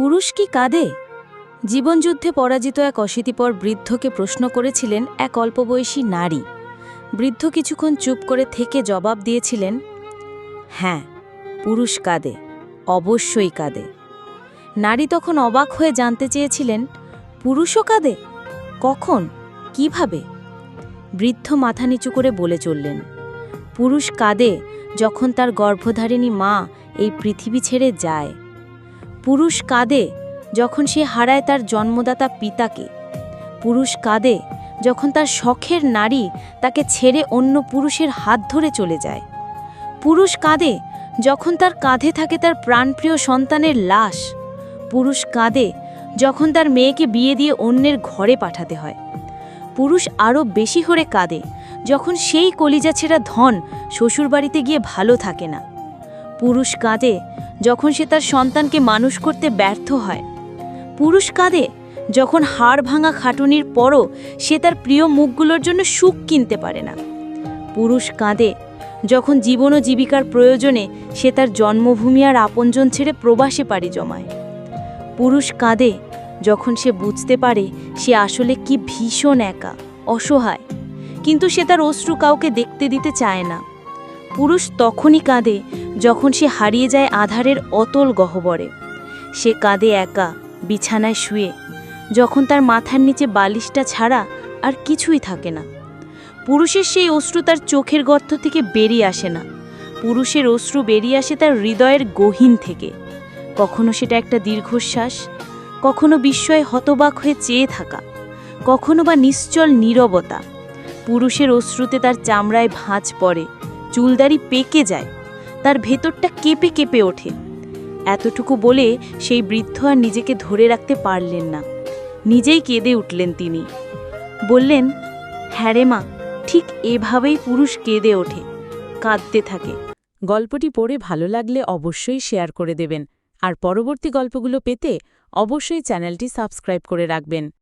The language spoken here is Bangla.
পুরুষ কি কাঁদে? জীবনযুদ্ধে পরাজিত এক অশীতিপর বৃদ্ধকে প্রশ্ন করেছিলেন এক অল্পবয়সী নারী। বৃদ্ধ কিছুক্ষণ চুপ করে থেকে জবাব দিয়েছিলেন হ্যাঁ পুরুষ কাঁদে, অবশ্যই কাঁদে। নারী তখন অবাক হয়ে জানতে চেয়েছিলেন, পুরুষও কাঁদে? কখন? কীভাবে? বৃদ্ধ মাথা নিচু করে বলে চললেন, পুরুষ কাঁদে যখন তার গর্ভধারিণী মা এই পৃথিবী ছেড়ে যায়। পুরুষ কাঁদে যখন সে হারায় তার জন্মদাতা পিতাকে। পুরুষ কাঁদে যখন তার শখের নারী তাকে ছেড়ে অন্য পুরুষের হাত ধরে চলে যায়। পুরুষ কাঁদে যখন তার কাঁধে থাকে তার প্রাণপ্রিয় সন্তানের লাশ। পুরুষ কাঁদে যখন তার মেয়েকে বিয়ে দিয়ে অন্যের ঘরে পাঠাতে হয়। পুরুষ আরও বেশি হরে কাঁদে যখন সেই কলিজা ছেঁড়া ধন শ্বশুরবাড়িতে গিয়ে ভালো থাকে না। পুরুষ কাঁদে যখন সে তার সন্তানকে মানুষ করতে ব্যর্থ হয়। পুরুষ কাঁদে যখন হাড় ভাঙা খাটুনির পরও সে তার প্রিয় মুখগুলোর জন্য সুখ কিনতে পারে না। পুরুষ কাঁদে যখন জীবন ও জীবিকার প্রয়োজনে সে তার জন্মভূমি আর আপনজন ছেড়ে প্রবাসে পাড়ি জমায়। পুরুষ কাঁদে যখন সে বুঝতে পারে সে আসলে কি ভীষণ একা, অসহায়, কিন্তু সে তার অশ্রু কাউকে দেখতে দিতে চায় না। পুরুষ তখনই কাঁদে যখন সে হারিয়ে যায় আধারের অতল গহ্বরে। সে কাঁদে একা, বিছানায় শুয়ে। যখন তার মাথার নিচে বালিশটা ছাড়া আর কিছুই থাকে না। পুরুষের সেই অশ্রু তার চোখের গর্ত থেকে বেরিয়ে আসে না। পুরুষের অশ্রু বেরিয়ে আসে তার হৃদয়ের গহীন থেকে। কখনো সেটা একটা দীর্ঘশ্বাস, কখনো বিস্ময়ে হতবাক হয়ে চেয়ে থাকা, কখনো বা নিশ্চল নীরবতা। পুরুষের অশ্রুতে তার চামড়ায় ভাঁজ পড়ে। চুলদারি পেকে যায়, তার ভেতরটা কেঁপে কেঁপে ওঠে। এতটুকু বলে সেই বৃদ্ধ আর নিজেকে ধরে রাখতে পারলেন না। নিজেই কেঁদে উঠলেন তিনি। বললেন হ্যাঁ রে মা, ঠিক এভাবেই পুরুষ কেঁদে ওঠে, কাঁদতে থাকে। গল্পটি পড়ে ভালো লাগলে অবশ্যই শেয়ার করে দেবেন। আর পরবর্তী গল্পগুলো পেতে অবশ্যই চ্যানেলটি সাবস্ক্রাইব করে রাখবেন।